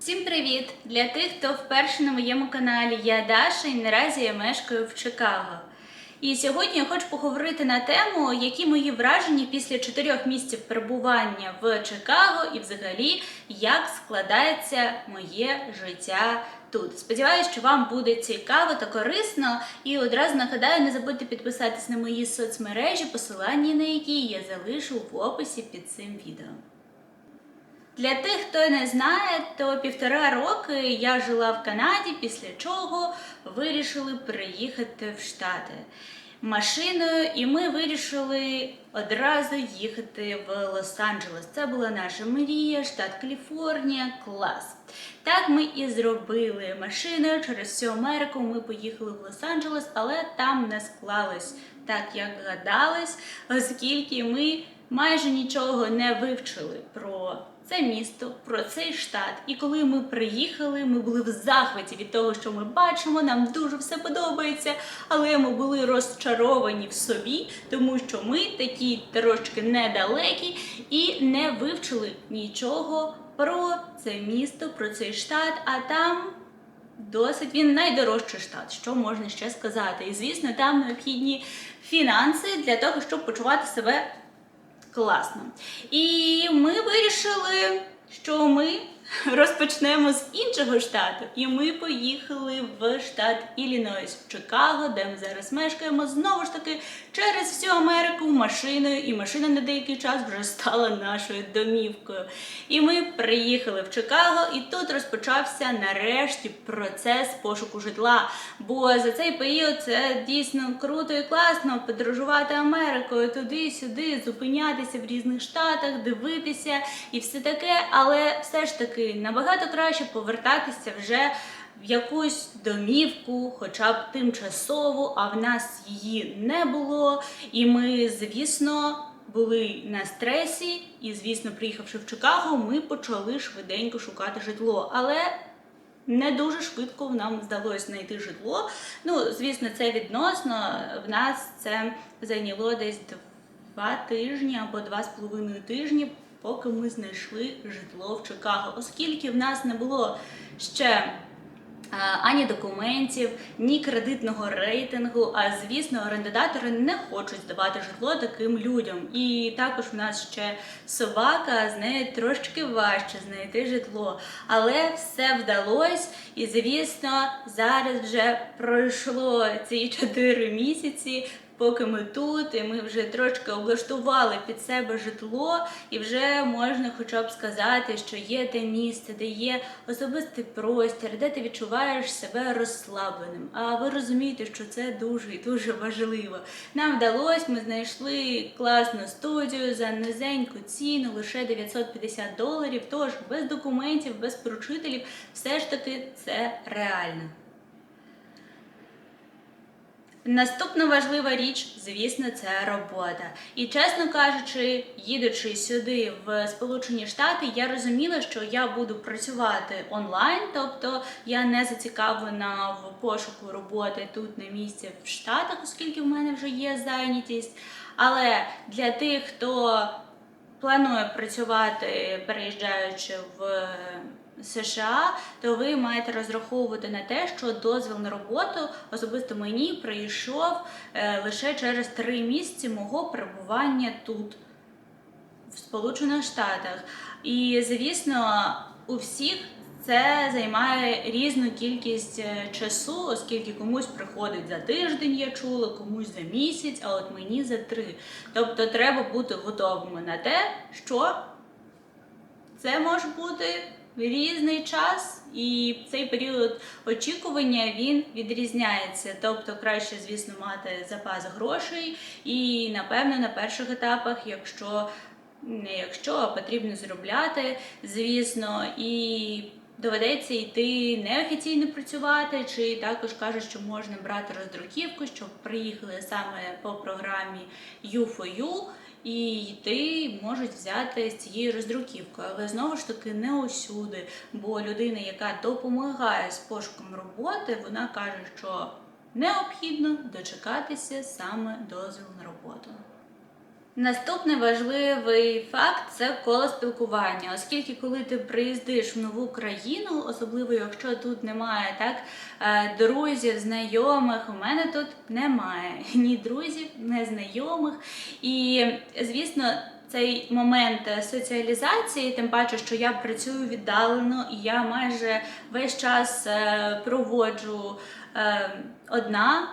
Всім привіт! Для тих, хто вперше на моєму каналі, я Даша і наразі я мешкаю в Чикаго. І сьогодні я хочу поговорити на тему, які мої враження після чотирьох місяців перебування в Чикаго і взагалі як складається моє життя тут. Сподіваюсь, що вам буде цікаво та корисно. І одразу нагадаю, не забудьте підписатись на мої соцмережі, посилання на які я залишу в описі під цим відео. Для тих, хто не знає, то півтора роки я жила в Канаді, після чого вирішили переїхати в Штати машиною, і ми вирішили одразу їхати в Лос-Анджелес. Це була наша мрія, штат Каліфорнія, клас. Так ми і зробили машиною через всю Америку. Ми поїхали в Лос-Анджелес, але там не склалось так, як гадалось, оскільки ми майже нічого не вивчили про це місто, про цей штат. І коли ми приїхали, ми були в захваті від того, що ми бачимо. Нам дуже все подобається, але ми були розчаровані в собі, тому що ми такі трошки недалекі і не вивчили нічого про це місто, про цей штат. А там. Досить він найдорожчий штат, що можна ще сказати. І звісно, там необхідні фінанси для того, щоб почувати себе класно. І ми вирішили, що ми розпочнемо з іншого штату. І ми поїхали в штат Іллінойс, в Чикаго, де ми зараз мешкаємо. Знову ж таки, через всю Америку машиною, і машина на деякий час вже стала нашою домівкою. І ми приїхали в Чикаго, і тут розпочався нарешті процес пошуку житла. Бо за цей період це дійсно круто і класно подорожувати Америкою туди-сюди, зупинятися в різних штатах, дивитися і все таке, але все ж таки набагато краще повертатися вже в якусь домівку, хоча б тимчасову, а в нас її не було. І ми, звісно, були на стресі, і, звісно, приїхавши в Чикаго, ми почали швиденько шукати житло. Але не дуже швидко нам вдалося знайти житло. Ну, звісно, це відносно. В нас це зайняло десь два тижні або два з половиною тижні, поки ми знайшли житло в Чикаго, оскільки в нас не було ще. Ані документів, ні кредитного рейтингу. А звісно, орендодатори не хочуть здавати житло таким людям. І також в нас ще собака, з нею трошки важче знайти житло. Але все вдалося, і звісно, зараз вже пройшло ці 4 місяці. Поки ми тут, і ми вже трошки облаштували під себе житло, і вже можна хоча б сказати, що є те місце, де є особистий простір, де ти відчуваєш себе розслабленим. А ви розумієте, що це дуже і дуже важливо. Нам вдалося, ми знайшли класну студію за низеньку ціну, лише 950 доларів. Тож без документів, без поручителів, все ж таки це реально. Наступна важлива річ, звісно, це робота. І чесно кажучи, їдучи сюди в Сполучені Штати, я розуміла, що я буду працювати онлайн, тобто я не зацікавлена в пошуку роботи тут на місці в Штатах, оскільки в мене вже є зайнятість. Але для тих, хто планує працювати, переїжджаючи в США, то ви маєте розраховувати на те, що дозвіл на роботу особисто мені прийшов е, лише через три місяці мого перебування тут, в Сполучених Штатах. І звісно, у всіх. Це займає різну кількість е, часу, оскільки комусь приходить за тиждень, я чула, комусь за місяць, а от мені за три. Тобто треба бути готовими на те, що це може бути різний час, і цей період очікування він відрізняється. Тобто краще, звісно, мати запас грошей, і напевно на перших етапах, якщо не якщо а потрібно заробляти, звісно, і доведеться йти неофіційно працювати, чи також кажуть, що можна брати роздруківку, щоб приїхали саме по програмі U4U, і йти можуть взяти з цією роздруківкою, але знову ж таки не усюди. Бо людина, яка допомагає з пошуком роботи, вона каже, що необхідно дочекатися саме дозвіл на роботу. Наступний важливий факт це коло спілкування, оскільки коли ти приїздиш в нову країну, особливо якщо тут немає так е, друзів, знайомих, у мене тут немає ні друзів, ні знайомих. І звісно, цей момент соціалізації, тим паче, що я працюю віддалено, і я майже весь час е, проводжу е, одна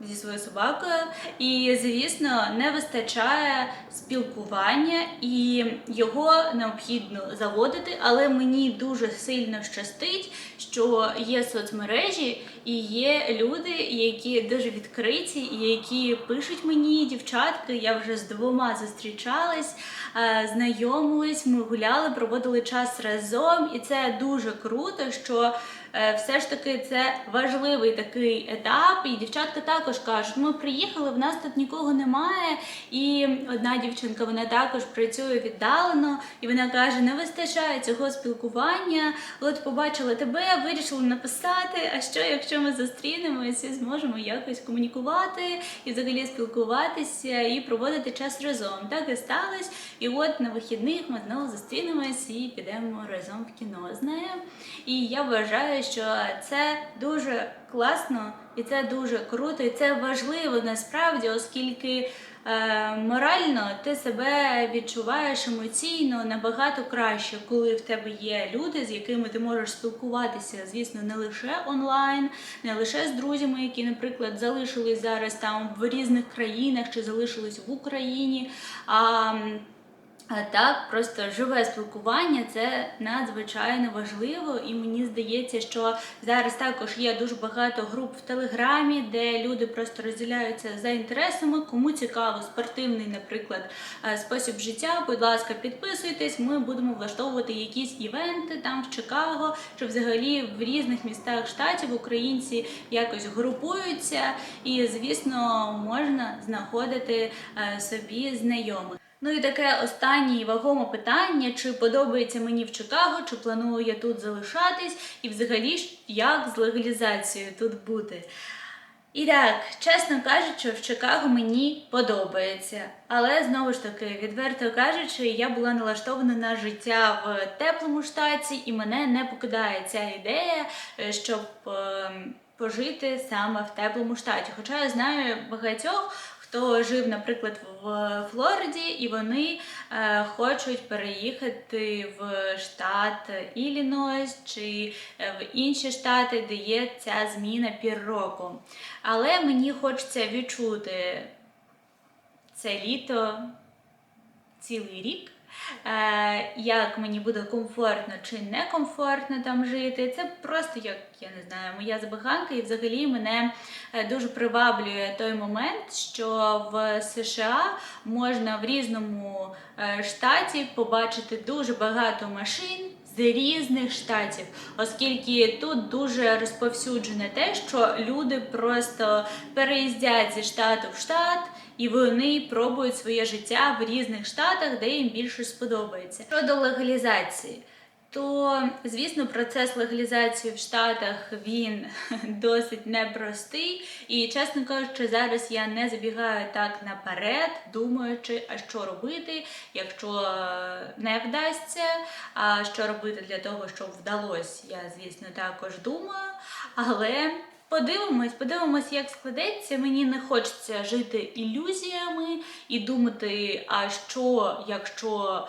зі своєю собакою, і звісно, не вистачає спілкування, і його необхідно заводити. Але мені дуже сильно щастить, що є соцмережі і є люди, які дуже відкриті, які пишуть мені, дівчатки. Я вже з двома зустрічалась, е, знайомились, ми гуляли, проводили час разом, і це дуже круто, що. е, Все ж таки це важливий такий етап, і дівчатка також кажуть, ми приїхали, в нас тут нікого немає. І одна дівчинка вона також працює віддалено, і вона каже: не вистачає цього спілкування. От побачила тебе, вирішила написати. А що, якщо ми зустрінемося, і зможемо якось комунікувати і взагалі спілкуватися і проводити час разом? Так і сталося. І от на вихідних ми знову зустрінемось і підемо разом в кіно з нею. І я вважаю, що це дуже класно і це дуже круто, і це важливо насправді, оскільки морально ти себе відчуваєш емоційно набагато краще, коли в тебе є люди, з якими ти можеш спілкуватися, звісно, не лише онлайн, не лише з друзями, які, наприклад, залишились зараз там в різних країнах чи залишились в Україні. А а так, просто живе спілкування це надзвичайно важливо, і мені здається, що зараз також є дуже багато груп в Телеграмі, де люди просто розділяються за інтересами. Кому цікаво, спортивний, наприклад, е, спосіб життя. Будь ласка, підписуйтесь. Ми будемо влаштовувати якісь івенти там в Чикаго, чи взагалі в різних містах штатів українці якось групуються, і звісно, можна знаходити е, собі знайомих. Ну і таке останнє вагоме питання: чи подобається мені в Чикаго, чи планую я тут залишатись, і взагалі як з легалізацією тут бути. І так, чесно кажучи, в Чикаго мені подобається. Але знову ж таки, відверто кажучи, я була налаштована на життя в теплому штаті, і мене не покидає ця ідея, е, щоб ем, пожити саме в теплому штаті. Хоча я знаю багатьох, хто жив, наприклад, в Флориді, і вони е, хочуть переїхати в штат Іллінойс чи е, в інші штати, де є ця зміна пір року. Але мені хочеться відчути це літо цілий рік. Е, як мені буде комфортно чи некомфортно там жити. Це просто як я не знаю, моя забаганка, і взагалі мене е, дуже приваблює той момент, що в США можна в різному е, штаті побачити дуже багато машин. Різних штатів, оскільки тут дуже розповсюджене те, що люди просто переїздять зі штату в штат, і вони пробують своє життя в різних штатах, де їм більше сподобається. Щодо легалізації, то звісно процес легалізації в Штатах він досить непростий. І чесно кажучи, зараз я не забігаю так наперед, думаючи, а що робити, якщо е, не вдасться. А що робити для того, щоб вдалося, я звісно також думаю. Але Подивимось, подивимось, як складеться. Мені не хочеться жити ілюзіями і думати, а що, якщо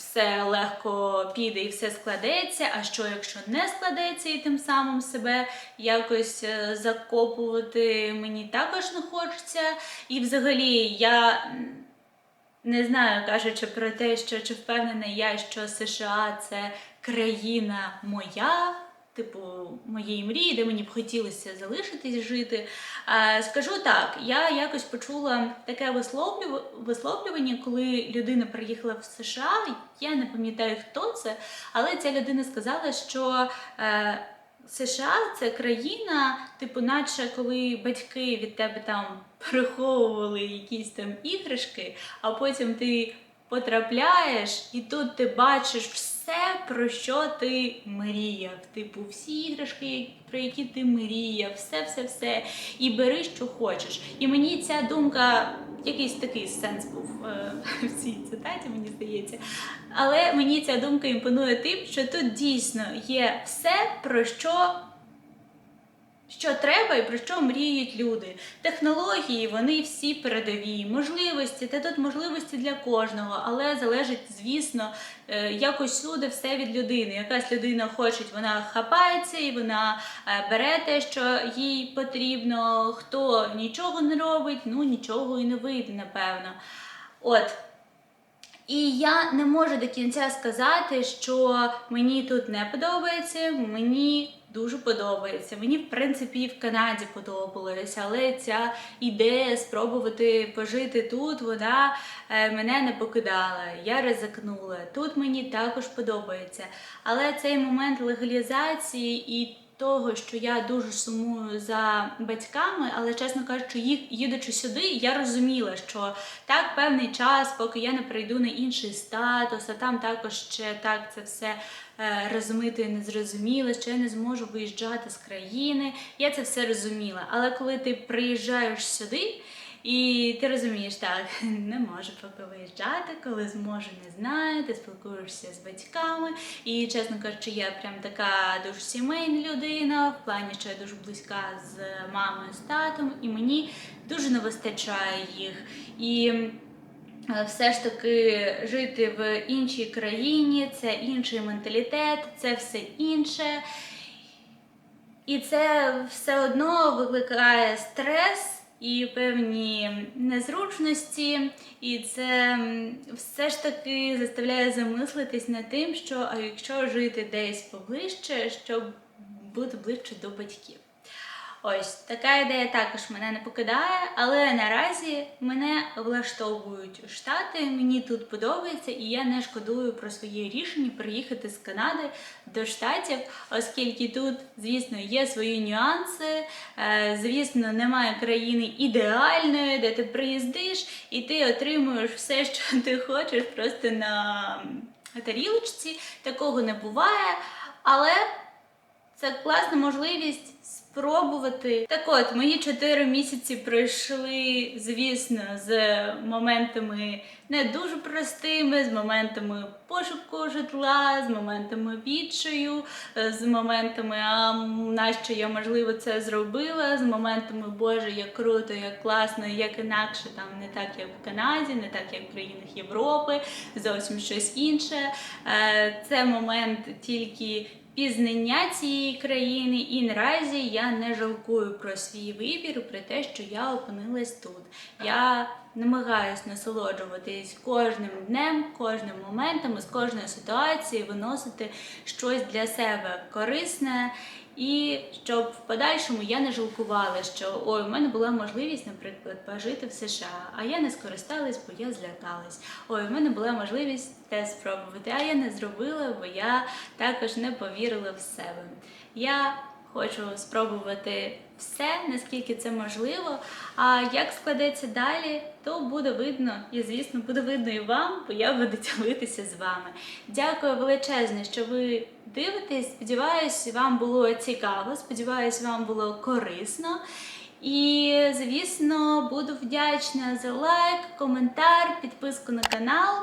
все легко піде і все складеться, а що, якщо не складеться, і тим самим себе якось е, закопувати мені також не хочеться. І взагалі я. не знаю, кажучи про те, що чи впевнена я, що США це країна моя, типу моєї мрії, де мені б хотілося залишитись жити. Е, Скажу так, я якось почула таке висловлювання, коли людина приїхала в США. Я не пам'ятаю, хто це, але ця людина сказала, що. е, США це країна, типу, наче коли батьки від тебе там приховували якісь там іграшки, а потім ти потрапляєш, і тут ти бачиш все все, про що ти мріяв. Типу, всі іграшки, про які ти мріяв, все, все, все. І бери, що хочеш. І мені ця думка, якийсь такий сенс був е, в цій цитаті, мені здається. Але мені ця думка імпонує тим, що тут дійсно є все, про що що треба і про що мріють люди. Технології, вони всі передові, можливості, та тут можливості для кожного, але залежить, звісно, е, як все від людини. Якась людина хоче, вона хапається і вона е, бере те, що їй потрібно. Хто нічого не робить, ну нічого і не вийде, напевно. От. І я не можу до кінця сказати, що мені тут не подобається, мені дуже подобається. Мені, в принципі, і в Канаді подобалось, але ця ідея спробувати пожити тут, вона е, мене не покидала. Я ризикнула. Тут мені також подобається. Але цей момент легалізації і того, що я дуже сумую за батьками, але чесно кажучи, їх їдучи сюди, я розуміла, що так певний час, поки я не прийду на інший статус, а там також ще так це все е, розмито і незрозуміло, що я не зможу виїжджати з країни. Я це все розуміла. Але коли ти приїжджаєш сюди. І ти розумієш, так, не можу поки виїжджати, коли зможу, не знаю, ти спілкуєшся з батьками. І, чесно кажучи, я прям така дуже сімейна людина, в плані, що я дуже близька з мамою, з татом, і мені дуже не вистачає їх. І все ж таки жити в іншій країні, це інший менталітет, це все інше. І це все одно викликає стрес і певні незручності, і це все ж таки заставляє замислитись над тим, що а якщо жити десь поближче, щоб бути ближче до батьків. Ось така ідея також мене не покидає, але наразі мене влаштовують штати. Мені тут подобається, і я не шкодую про своє рішення приїхати з Канади до штатів, оскільки тут, звісно, є свої нюанси. Е, Звісно, немає країни ідеальної, де ти приїздиш і ти отримуєш все, що ти хочеш, просто на тарілочці. Такого не буває, але це класна можливість спробувати. Так от, мої чотири місяці пройшли, звісно, з моментами не дуже простими, з моментами пошуку житла, з моментами відчаю, е, з моментами, а нащо я можливо це зробила, з моментами Боже, як круто, як класно, як інакше, там не так, як в Канаді, не так, як в країнах Європи, зовсім щось інше. Е, Це момент тільки пізнання цієї країни, і наразі я не жалкую про свій вибір, про те, що я опинилась тут. Я намагаюсь насолоджуватись кожним днем, кожним моментом, з кожної ситуації виносити щось для себе корисне. І щоб в подальшому я не жалкувала, що ой, у мене була можливість, наприклад, пожити в США, а я не скористалась, бо я злякалась. Ой, у мене була можливість те спробувати, а я не зробила, бо я також не повірила в себе. Я хочу спробувати все, наскільки це можливо. А як складеться далі, то буде видно, і звісно, буде видно і вам, бо я буду ділитися з вами. Дякую величезне, що ви дивитесь. Сподіваюсь, вам було цікаво. Сподіваюсь, вам було корисно. І, звісно, буду вдячна за лайк, коментар, підписку на канал.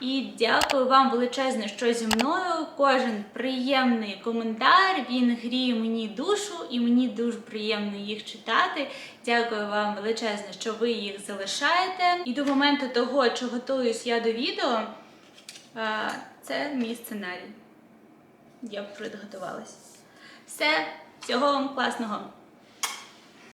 І дякую вам величезне, що зі мною. Кожен приємний коментар. Він гріє мені душу, і мені дуже приємно їх читати. Дякую вам величезне, що ви їх залишаєте. І до моменту того, що готуюсь я до відео, е, це мій сценарій. Я б підготувалась. Все, всього вам класного!